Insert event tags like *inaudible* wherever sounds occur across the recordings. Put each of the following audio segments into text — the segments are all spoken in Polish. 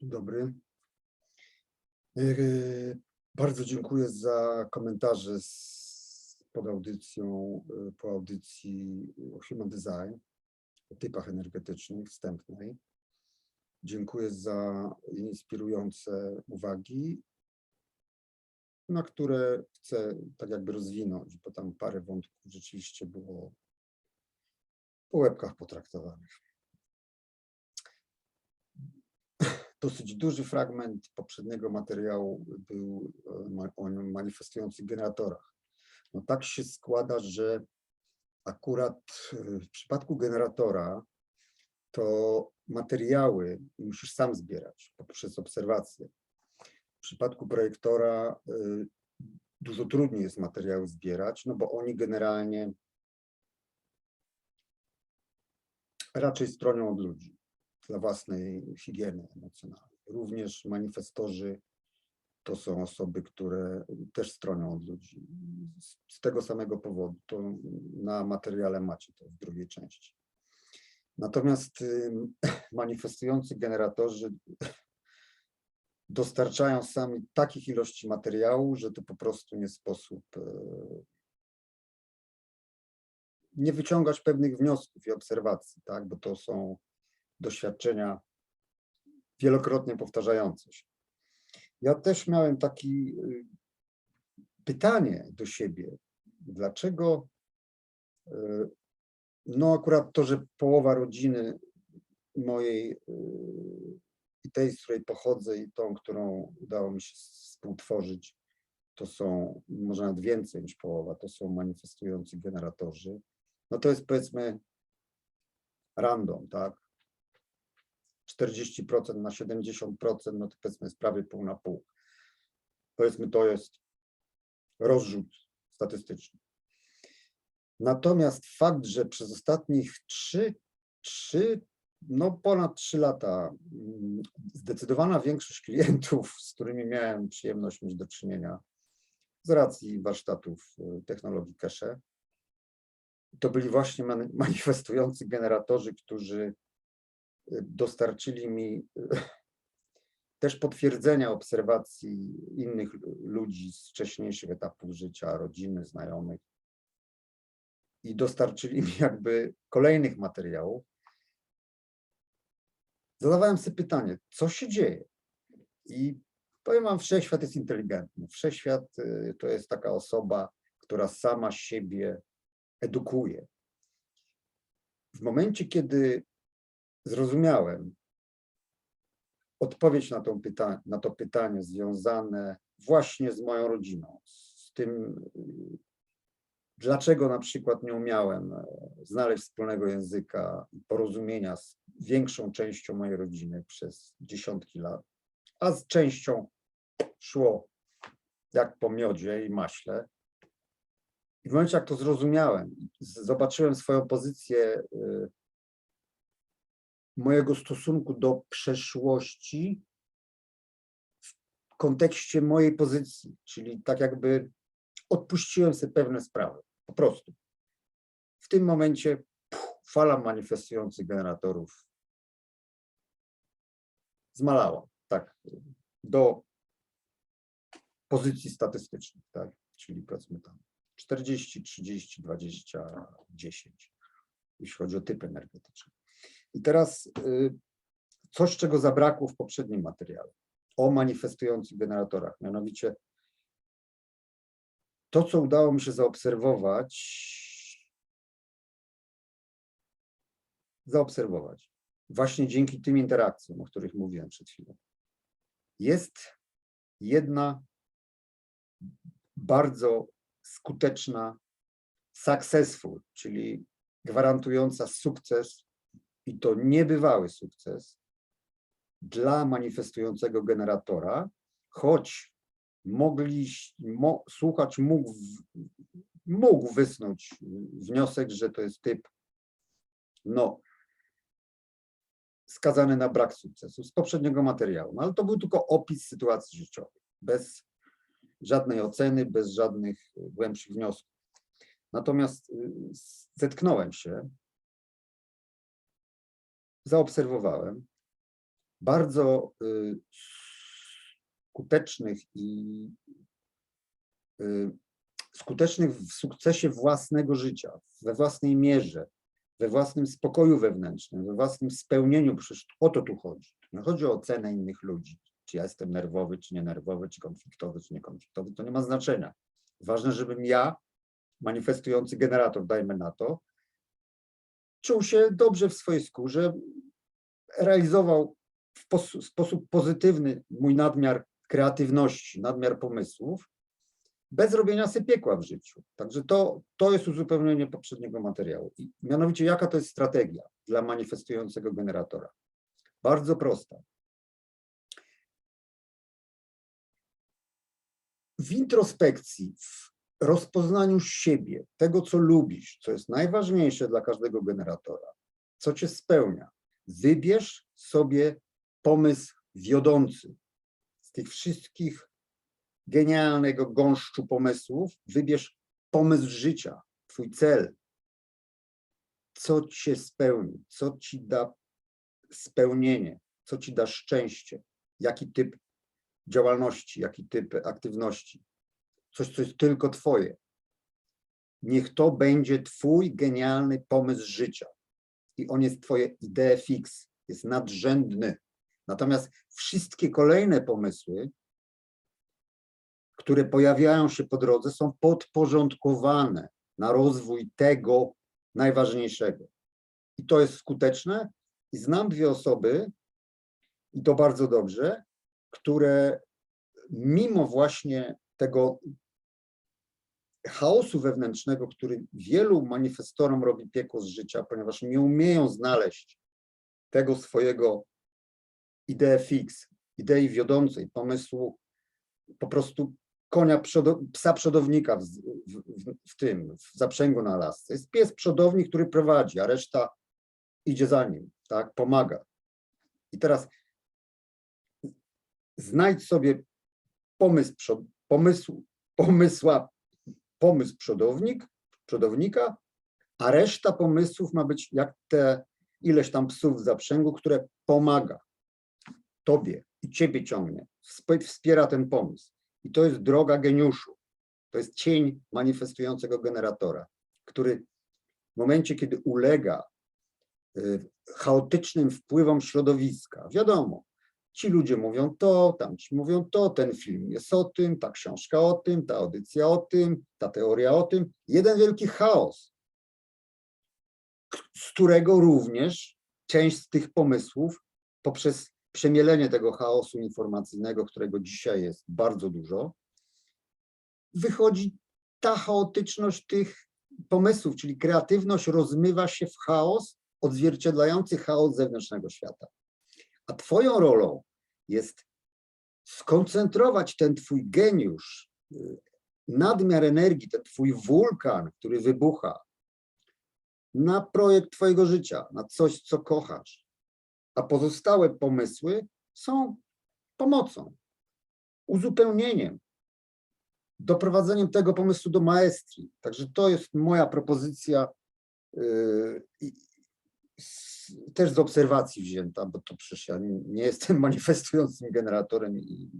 Dzień dobry. Yy, Bardzo dziękuję za komentarze z, pod audycją, yy, po audycji o Human Design, o typach energetycznych wstępnej. Dziękuję za inspirujące uwagi, na które chcę tak jakby rozwinąć, bo tam parę wątków rzeczywiście było po łebkach potraktowanych. Dosyć duży fragment poprzedniego materiału był e, o manifestujących generatorach. No tak się składa, że akurat e, w przypadku generatora to materiały musisz sam zbierać poprzez obserwacje. W przypadku projektora e, dużo trudniej jest materiały zbierać, no bo oni generalnie raczej stronią od ludzi dla własnej higieny emocjonalnej. Również manifestorzy to są osoby, które też stronią od ludzi. Z, tego samego powodu. To na materiale macie to w drugiej części. Natomiast ym, *laughs* manifestujący generatorzy dostarczają sami takich ilości materiału, że to po prostu nie sposób e, nie wyciągać pewnych wniosków i obserwacji, tak? bo to są doświadczenia wielokrotnie powtarzające się. Ja też miałem takie pytanie do siebie, dlaczego y, no akurat to, że połowa rodziny mojej y, i tej, z której pochodzę i tą, którą udało mi się współtworzyć, to są może nawet więcej niż połowa, to są manifestujący generatorzy. No to jest powiedzmy random, tak? 40% na 70%, no to powiedzmy jest prawie pół na pół. Powiedzmy to jest rozrzut statystyczny. Natomiast fakt, że przez ostatnich 3, 3 no ponad 3 lata mm, zdecydowana większość klientów, z którymi miałem przyjemność mieć do czynienia z racji warsztatów y, technologii cache, to byli właśnie mani- *laughs* manifestujący generatorzy, którzy dostarczyli mi też potwierdzenia obserwacji innych ludzi z wcześniejszych etapów życia, rodziny, znajomych. I dostarczyli mi jakby kolejnych materiałów. Zadawałem sobie pytanie, co się dzieje? I powiem wam, wszechświat jest inteligentny. Wszechświat y, to jest taka osoba, która sama siebie edukuje. W momencie, kiedy zrozumiałem odpowiedź na, tą pyta- na to pytanie związane właśnie z moją rodziną, z tym, dlaczego na przykład nie umiałem e, znaleźć wspólnego języka i porozumienia z większą częścią mojej rodziny przez dziesiątki lat, a z częścią szło jak po miodzie i maśle. I w momencie, jak to zrozumiałem, zobaczyłem swoją pozycję y, mojego stosunku do przeszłości w kontekście mojej pozycji, czyli tak jakby odpuściłem sobie pewne sprawy, po prostu. W tym momencie fala manifestujących generatorów zmalała, tak, do pozycji statystycznych, tak, czyli powiedzmy tam 40, 30, 20, 10, jeśli chodzi o typ energetyczny. I teraz y, coś, czego zabrakło w poprzednim materiale o manifestujących generatorach, mianowicie to, co udało mi się zaobserwować, zaobserwować właśnie dzięki tym interakcjom, o których mówiłem przed chwilą. Jest jedna bardzo skuteczna successful, czyli gwarantująca sukces i to niebywały sukces dla manifestującego generatora, choć mogli, mo, słuchacz mógł, mógł wysnuć wniosek, że to jest typ no, skazany na brak sukcesu z poprzedniego materiału. No, ale to był tylko opis sytuacji życiowej, bez żadnej oceny, bez żadnych y, głębszych wniosków. Natomiast y, zetknąłem się zaobserwowałem, bardzo y, skutecznych i y, skutecznych w sukcesie własnego życia, we własnej mierze, we własnym spokoju wewnętrznym, we własnym spełnieniu, przecież o to tu chodzi. Nie chodzi o ocenę innych ludzi, czy ja jestem nerwowy, czy nie nerwowy, czy konfliktowy, czy niekonfliktowy, to nie ma znaczenia. Ważne, żebym ja, manifestujący generator, dajmy na to, czuł się dobrze w swojej skórze, realizował w pos- sposób pozytywny mój nadmiar kreatywności, nadmiar pomysłów, bez robienia sobie piekła w życiu. Także to, to jest uzupełnienie poprzedniego materiału. I mianowicie, jaka to jest strategia dla manifestującego generatora? Bardzo prosta. W introspekcji, w rozpoznaniu siebie, tego, co lubisz, co jest najważniejsze dla każdego generatora, co cię spełnia, wybierz sobie pomysł wiodący. Z tych wszystkich genialnego gąszczu pomysłów, wybierz pomysł życia, twój cel, co cię spełni, co ci da spełnienie, co ci da szczęście, jaki typ działalności, jaki typ aktywności, coś, co jest tylko twoje. Niech to będzie twój genialny pomysł życia i on jest twoje idee fix, jest nadrzędny. Natomiast wszystkie kolejne pomysły, które pojawiają się po drodze, są podporządkowane na rozwój tego najważniejszego. I to jest skuteczne. I znam dwie osoby, i to bardzo dobrze, które mimo właśnie tego chaosu wewnętrznego, który wielu manifestorom robi piekło z życia, ponieważ nie umieją znaleźć tego swojego idee fix, idei wiodącej, pomysłu po prostu konia, przodo, psa przodownika w, w, w, w tym, w zaprzęgu na lasce. Jest pies przodownik, który prowadzi, a reszta idzie za nim, tak, pomaga. I teraz znajdź sobie pomysł, pomysł, pomysła, pomysł przodownik, przodownika, a reszta pomysłów ma być jak te ileś tam psów w zaprzęgu, które pomaga tobie i ciebie ciągnie, wsp- wspiera ten pomysł. I to jest droga geniuszu. To jest cień manifestującego generatora, który w momencie, kiedy ulega y, chaotycznym wpływom środowiska, wiadomo, ci ludzie mówią to, tamci mówią to, ten film jest o tym, ta książka o tym, ta audycja o tym, ta teoria o tym. Jeden wielki chaos, z którego również część z tych pomysłów poprzez przemielenie tego chaosu informacyjnego, którego dzisiaj jest bardzo dużo, wychodzi ta chaotyczność tych pomysłów, czyli kreatywność rozmywa się w chaos odzwierciedlający chaos zewnętrznego świata. A twoją rolą jest skoncentrować ten twój geniusz, y, nadmiar energii, ten twój wulkan, który wybucha, na projekt twojego życia, na coś, co kochasz. A pozostałe pomysły są pomocą, uzupełnieniem, doprowadzeniem tego pomysłu do maestrii. Także to jest moja propozycja i też z obserwacji wzięta, bo to przecież ja nie, nie jestem *laughs* manifestującym generatorem i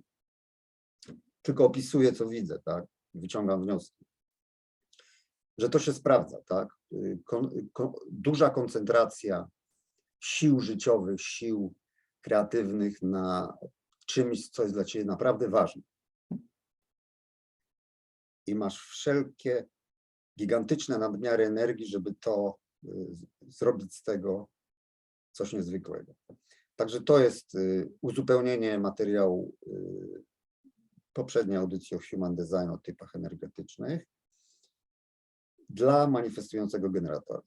tylko opisuję, co widzę, tak? Wyciągam wnioski. Że to się sprawdza, tak? Kon, kon, duża koncentracja sił życiowych, sił kreatywnych na czymś, co jest dla ciebie naprawdę ważne. I masz wszelkie gigantyczne nadmiary energii, żeby to zrobić z tego coś niezwykłego. Także to jest y, uzupełnienie materiału y, poprzedniej audycji o Human Design o typach energetycznych dla manifestującego generatora.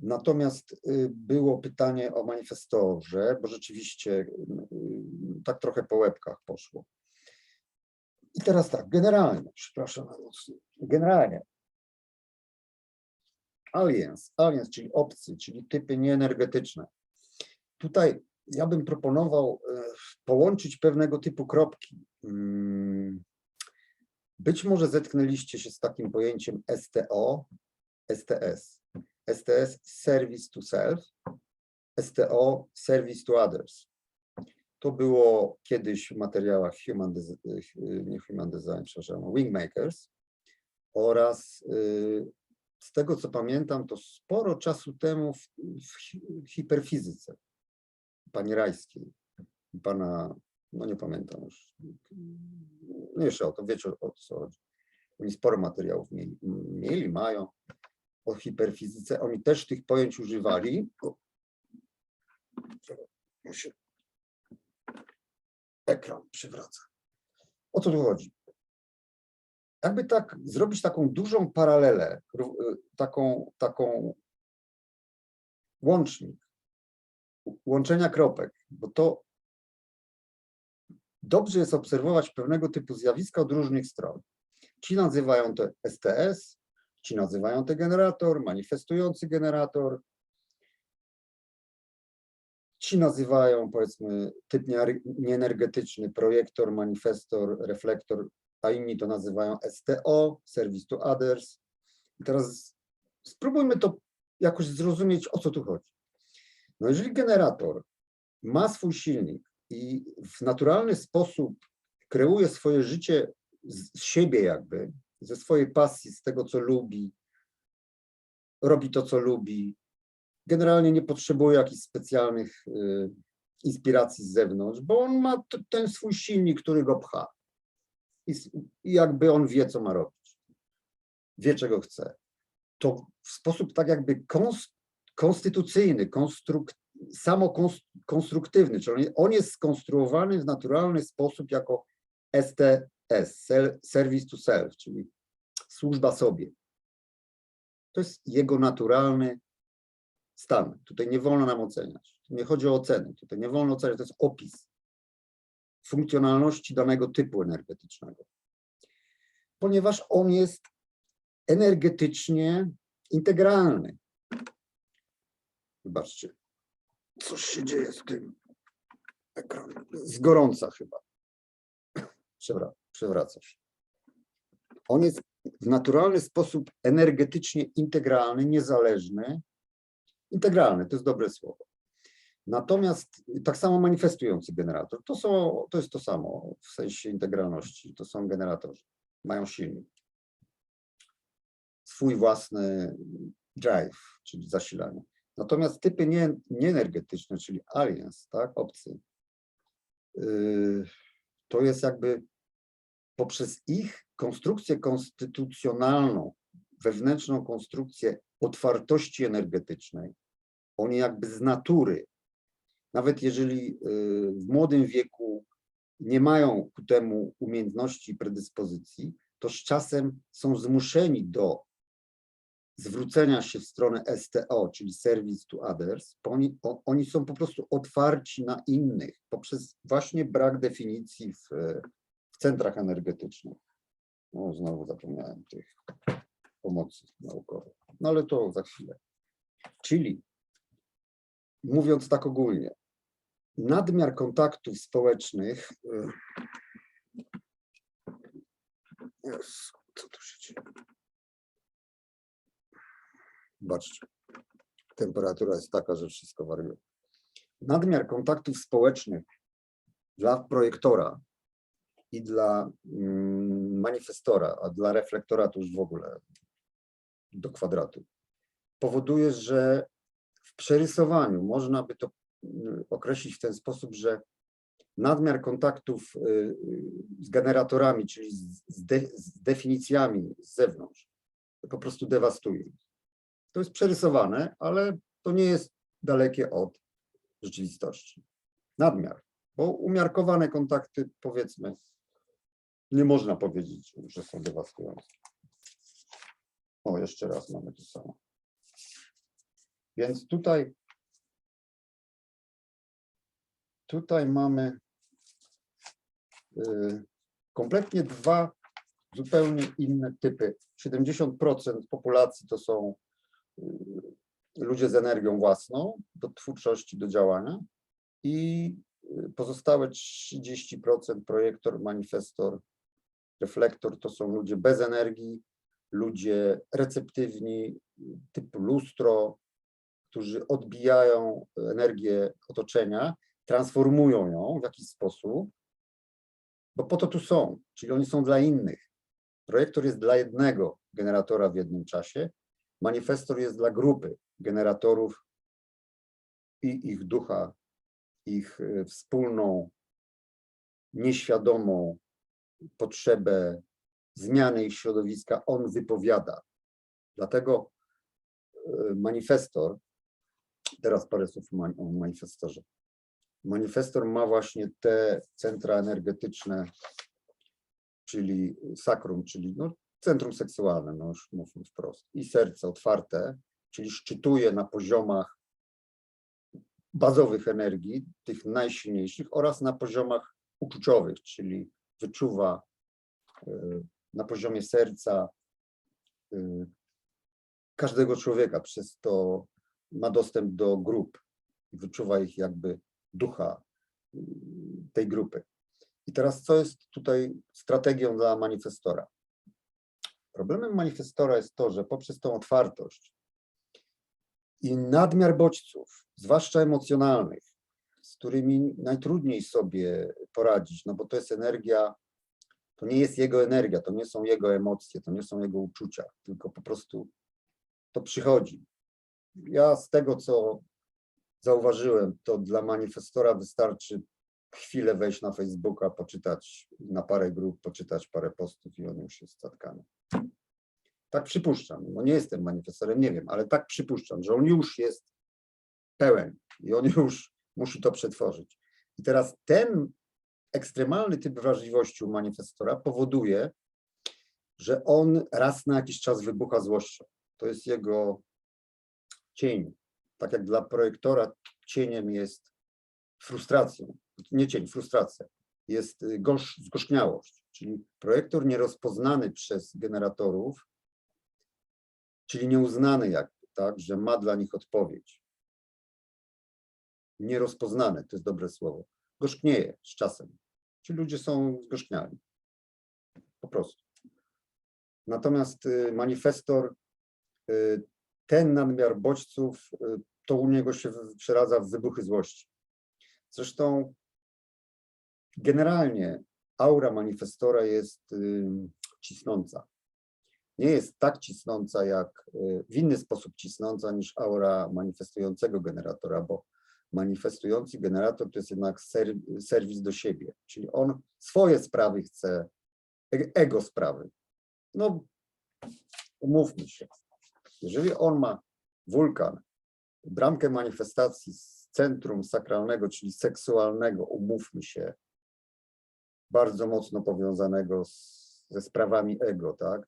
Natomiast y, było pytanie o manifestorze, bo rzeczywiście y, y, tak trochę po łebkach poszło. I teraz tak, generalnie, przepraszam generalnie aliens, aliens, czyli obcy, czyli typy nieenergetyczne. Tutaj ja bym proponował e, połączyć pewnego typu kropki. Mm, Być może zetknęliście się z takim pojęciem STO, STS. STS Service to Self, STO, Service to Others. To było kiedyś w materiałach Human, Desi- nie Human Design, przepraszam, Wingmakers oraz y, z tego co pamiętam, to sporo czasu temu w, w hi- hiperfizyce pani Rajskiej pana, no nie pamiętam już, mniejsza o to, wiecie o, co chodzi. Oni sporo materiałów mieli, mieli, mają o hiperfizyce. Oni też tych pojęć używali. Ekran przywraca. O co tu chodzi? Jakby tak zrobić taką dużą paralelę, y, taką, taką łącznik, łączenia kropek, bo to dobrze jest obserwować pewnego typu zjawiska od różnych stron. Ci nazywają to STS, ci nazywają to generator, manifestujący generator. Ci nazywają, powiedzmy, typ nieenergetyczny, projektor, manifestor, reflektor, a inni to nazywają STO, Service to Others. I teraz spróbujmy to jakoś zrozumieć, o co tu chodzi. No jeżeli generator ma swój silnik i w naturalny sposób kreuje swoje życie z siebie jakby, ze swojej pasji, z tego, co lubi, robi to, co lubi, generalnie nie potrzebuje jakichś specjalnych y, inspiracji z zewnątrz, bo on ma ten swój silnik, który go pcha. I, I jakby on wie, co ma robić. Wie, czego chce. To w sposób tak jakby kons, konstytucyjny, konstruk, samokonstruktywny, czyli on, jest skonstruowany w naturalny sposób jako STS, Service to Self, czyli służba sobie. To jest jego naturalny stan. Tutaj nie wolno nam oceniać. Nie chodzi o ocenę. Tutaj nie wolno oceniać. To jest opis funkcjonalności danego typu energetycznego. Ponieważ on jest energetycznie integralny. Wybaczcie, coś się dzieje z tym ekranem. Z gorąca chyba. Przewra- przewraca się. On jest w naturalny sposób energetycznie integralny, niezależny. Integralny to jest dobre słowo. Natomiast tak samo manifestujący generator, to, są, to jest to samo w sensie integralności. To są generatorzy, mają silnik. Swój własny drive, czyli zasilanie. Natomiast typy nie, nieenergetyczne, czyli aliens, tak, obcy, yy, to jest jakby poprzez ich konstrukcję konstytucjonalną, wewnętrzną konstrukcję otwartości energetycznej, oni jakby z natury, nawet jeżeli y, w młodym wieku nie mają ku temu umiejętności i predyspozycji, to z czasem są zmuszeni do zwrócenia się w stronę STO, czyli Service to Others, oni, o, oni są po prostu otwarci na innych poprzez właśnie brak definicji w, w centrach energetycznych. No, znowu zapomniałem tych pomocy naukowej. No ale to za chwilę. Czyli mówiąc tak ogólnie, nadmiar kontaktów społecznych. Jezu, co tu się dzieje? Zobaczcie, temperatura jest taka, że wszystko wariuje. Nadmiar kontaktów społecznych dla projektora i dla mm, manifestora, a dla reflektora to już w ogóle do kwadratu, powoduje, że w przerysowaniu można by to określić w ten sposób, że nadmiar kontaktów y, y, z generatorami, czyli z, de, z definicjami z zewnątrz, po prostu dewastuje. To jest przerysowane, ale to nie jest dalekie od rzeczywistości. Nadmiar, bo umiarkowane kontakty, powiedzmy, nie można powiedzieć, że są dewastujące. O, jeszcze raz mamy to samo. Więc tutaj, tutaj mamy y, kompletnie dwa zupełnie inne typy. 70% populacji to są y, ludzie z energią własną do twórczości, do działania i y, pozostałe 30% projektor, manifestor, reflektor to są ludzie bez energii, ludzie receptywni, typu lustro, którzy odbijają energię otoczenia, transformują ją w jakiś sposób, bo po to tu są, czyli oni są dla innych. Projektor jest dla jednego generatora w jednym czasie, manifestor jest dla grupy generatorów i ich ducha, ich e, wspólną, nieświadomą potrzebę zmiany ich środowiska on wypowiada. Dlatego e, manifestor, teraz parę słów o manifestorze. Manifestor ma właśnie te centra energetyczne, czyli sakrum, czyli no, centrum seksualne, no już mówmy wprost, i serce otwarte, czyli szczytuje na poziomach bazowych energii, tych najsilniejszych, oraz na poziomach uczuciowych, czyli wyczuwa y, na poziomie serca y, każdego człowieka, przez to ma dostęp do grup, wyczuwa ich jakby ducha y, tej grupy. I teraz co jest tutaj strategią dla manifestora? Problemem manifestora jest to, że poprzez tą otwartość i nadmiar bodźców, zwłaszcza emocjonalnych, z którymi najtrudniej sobie poradzić, no bo to jest energia, to nie jest jego energia, to nie są jego emocje, to nie są jego uczucia, tylko po prostu to przychodzi. Ja z tego, co zauważyłem, to dla manifestora wystarczy chwilę wejść na Facebooka, poczytać na parę grup, poczytać parę postów i on już jest zatkany. Tak przypuszczam, no nie jestem manifestorem, nie wiem, ale tak przypuszczam, że on już jest pełen i on już musi to przetworzyć. I teraz ten ekstremalny typ wrażliwości u manifestora powoduje, że on raz na jakiś czas wybucha złością. To jest jego cień. Tak jak dla projektora cieniem jest frustracją, nie cień, frustracja, jest y, gorsz, zgorzkniałość, czyli projektor nierozpoznany przez generatorów, czyli nieuznany jakby, tak, że ma dla nich odpowiedź. Nierozpoznany, to jest dobre słowo. Gorzknieje z czasem. Ci ludzie są zgorzkniali. Po prostu. Natomiast y, manifestor, y, ten nadmiar bodźców, y, to u niego się przeradza w wybuchy złości. Zresztą generalnie aura manifestora jest y, cisnąca. Nie jest tak cisnąca jak y, w inny sposób cisnąca niż aura manifestującego generatora, bo manifestujący generator to jest jednak ser, serwis do siebie, czyli on swoje sprawy chce, e- ego sprawy. No, umówmy się. Jeżeli on ma wulkan, bramkę manifestacji z centrum sakralnego, czyli seksualnego, umówmy się, bardzo mocno powiązanego z, ze sprawami ego, tak?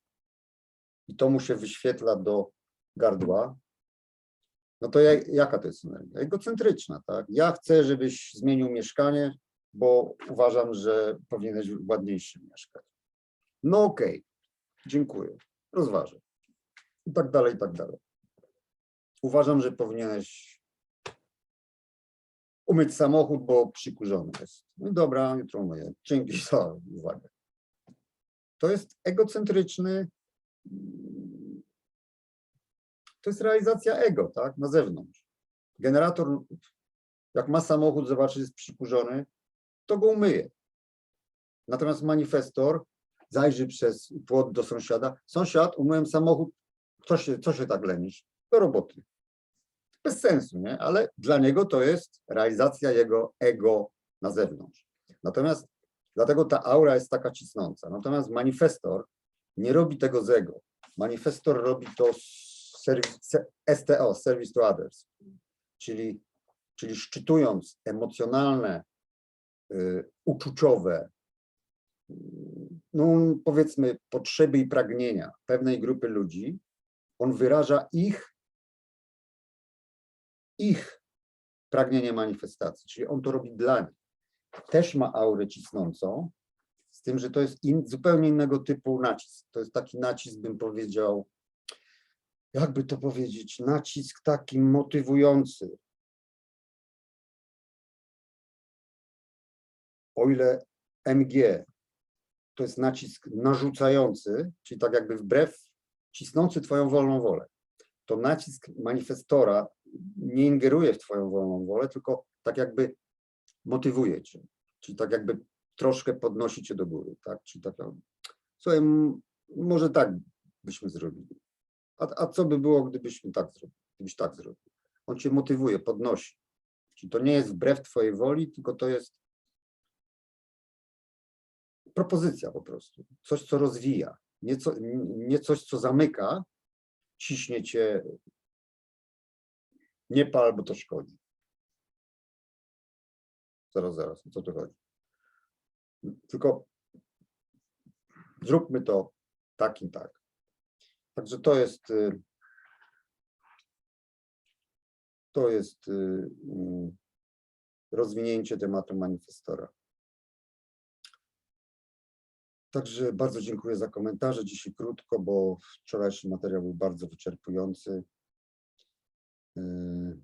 I to mu się wyświetla do gardła, no to ja- jaka to jest energia? Egocentryczna, tak? Ja chcę, żebyś zmienił mieszkanie, bo uważam, że powinieneś w ładniejszym mieszkać. No okej, dziękuję, rozważę. I tak dalej, i tak dalej. Uważam, że powinieneś umyć samochód, bo przykurzony jest. No dobra, jutro umyję. Dzięki za uwagę. To jest egocentryczny, to jest realizacja ego, tak, na zewnątrz. Generator, jak ma samochód, zobaczy, jest przykurzony, to go umyje. Natomiast manifestor zajrzy przez płot do sąsiada. Sąsiad, umyłem samochód, co się, co się tak lenisz? Do roboty. Bez sensu, nie? Ale dla niego to jest realizacja jego ego na zewnątrz. Natomiast dlatego ta aura jest taka cisnąca. Natomiast manifestor nie robi tego z ego. Manifestor robi to serwis, se- STO, Service to Others, czyli, czyli szczytując emocjonalne, y, uczuciowe, y, no powiedzmy potrzeby i pragnienia pewnej grupy ludzi, on wyraża ich, ich pragnienie manifestacji, czyli on to robi dla nich. Też ma aurę cisnącą, z tym, że to jest in, zupełnie innego typu nacisk. To jest taki nacisk, bym powiedział, jakby to powiedzieć, nacisk taki motywujący. O ile MG to jest nacisk narzucający, czyli tak jakby wbrew cisnący twoją wolną wolę, to nacisk manifestora nie ingeruje w twoją wolną wolę, tylko tak jakby motywuje cię, czyli tak jakby troszkę podnosi cię do góry, tak? Czyli tak, słuchaj, może tak byśmy zrobili. A, a co by było, gdybyśmy tak zrobili, gdybyś tak zrobił? On cię motywuje, podnosi. Czyli to nie jest wbrew twojej woli, tylko to jest propozycja po prostu. Coś, co rozwija. Nie, co, nie coś, co zamyka, ciśnie cię, nie pal, bo to szkodzi. Zaraz, zaraz, o co tu chodzi? Tylko zróbmy to tak i tak. Także to jest y, to jest y, mm, rozwinięcie tematu manifestora. Także bardzo dziękuję za komentarze. Dzisiaj krótko, bo wczorajszy materiał był bardzo wyczerpujący. Y,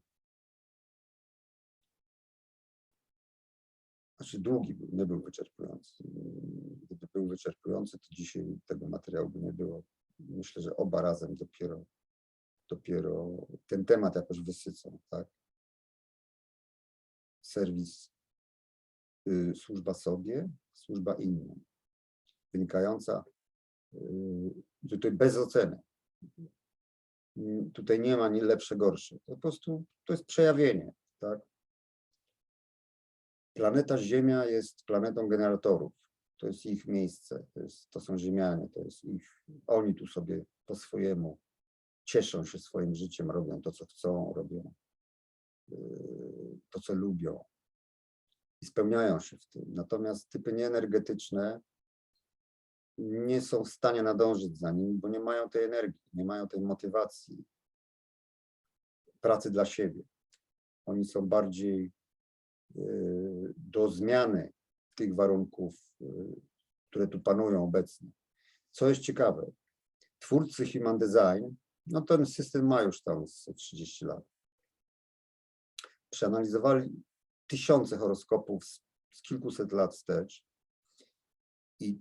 Znaczy długi był, nie był wyczerpujący. Gdyby był wyczerpujący, to dzisiaj tego materiału by nie było. Myślę, że oba razem dopiero, dopiero ten temat jakoś wysycą, tak? Serwis, y, służba sobie, służba innym. Wynikająca y, tutaj bez oceny. Y, Tutaj nie ma ni lepsze, gorsze. Po prostu to jest przejawienie, tak? Planeta Ziemia jest planetą generatorów. To jest ich miejsce, to, jest, to są Ziemianie, to jest ich. Oni tu sobie po swojemu cieszą się swoim życiem, robią to, co chcą, robią yy, to, co lubią i spełniają się w tym. Natomiast typy nieenergetyczne nie są w stanie nadążyć za nimi, bo nie mają tej energii, nie mają tej motywacji pracy dla siebie. Oni są bardziej y, do zmiany tych warunków, y, które tu panują obecnie. Co jest ciekawe, twórcy Human Design, no ten system ma już tam z 30 lat. Przeanalizowali tysiące horoskopów z kilkuset lat wstecz i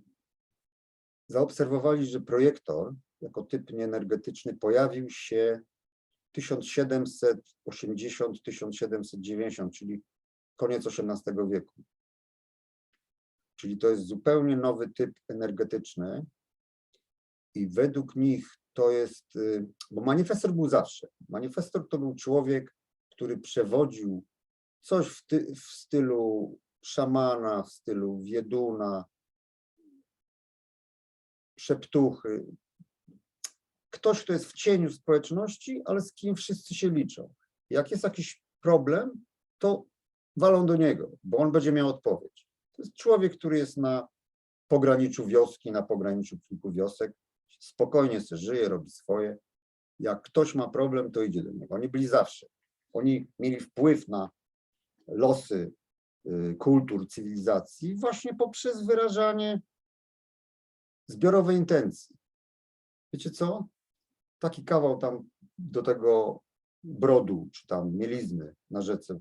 zaobserwowali, że projektor jako typ nieenergetyczny pojawił się 1780-1790, czyli koniec XVIII wieku. Czyli to jest zupełnie nowy typ energetyczny i według nich to jest, y, bo manifestor był zawsze. Manifestor to był człowiek, który przewodził coś w, ty, w stylu szamana, w stylu wieduna, szeptuchy. Ktoś, kto jest w cieniu społeczności, ale z kim wszyscy się liczą. Jak jest jakiś problem, to walą do niego, bo on będzie miał odpowiedź. To jest człowiek, który jest na pograniczu wioski, na pograniczu kilku wiosek, spokojnie sobie żyje, robi swoje. Jak ktoś ma problem, to idzie do niego. Oni byli zawsze. Oni mieli wpływ na losy y, kultur, cywilizacji właśnie poprzez wyrażanie zbiorowej intencji. Wiecie co? Taki kawał tam do tego brodu, czy tam mielizny na rzece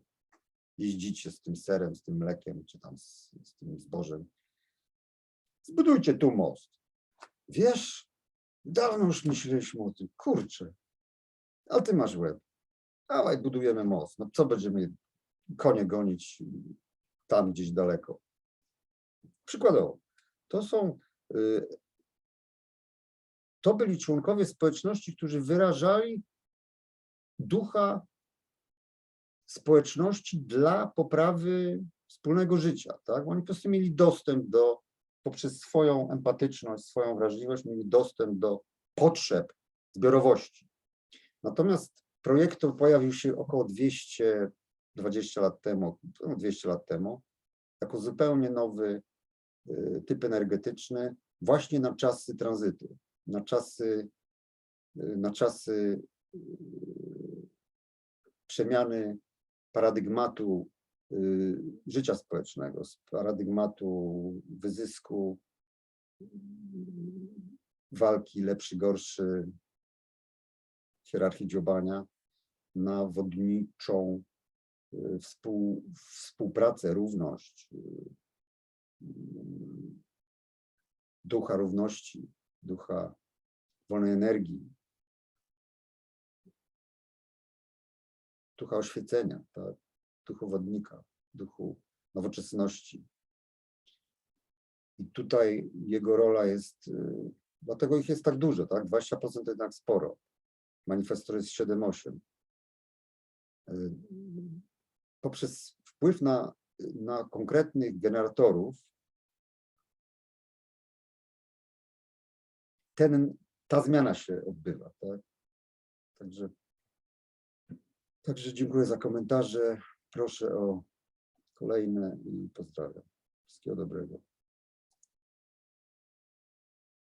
jeździcie z tym serem, z tym mlekiem, czy tam z, z tym zbożem. Zbudujcie tu most. Wiesz, dawno już myśleliśmy o tym, kurczę, ale ty masz łeb. Dawaj, budujemy most. No co będziemy konie gonić tam gdzieś daleko? Przykładowo, to są, to byli członkowie społeczności, którzy wyrażali ducha społeczności dla poprawy wspólnego życia. Tak? Oni po prostu mieli dostęp do, poprzez swoją empatyczność, swoją wrażliwość, mieli dostęp do potrzeb zbiorowości. Natomiast projektor pojawił się około 220 lat temu, no 200 lat temu, jako zupełnie nowy y, typ energetyczny, właśnie na czasy tranzytu, na czasy, y, na czasy y, przemiany paradygmatu y, życia społecznego, z paradygmatu wyzysku, walki lepszy, gorszy, hierarchii dziobania na wodniczą współ, współpracę, równość, ducha równości, ducha wolnej energii, ducha oświecenia, tak? duchu wodnika, duchu nowoczesności. I tutaj jego rola jest, y, dlatego ich jest tak dużo, tak? 20% to jednak sporo. Manifestor jest 7-8. Y, Poprzez wpływ na, na konkretnych generatorów ten, ta zmiana się odbywa, tak? Także, także dziękuję za komentarze. Proszę o kolejne i pozdrawiam. Wszystkiego dobrego.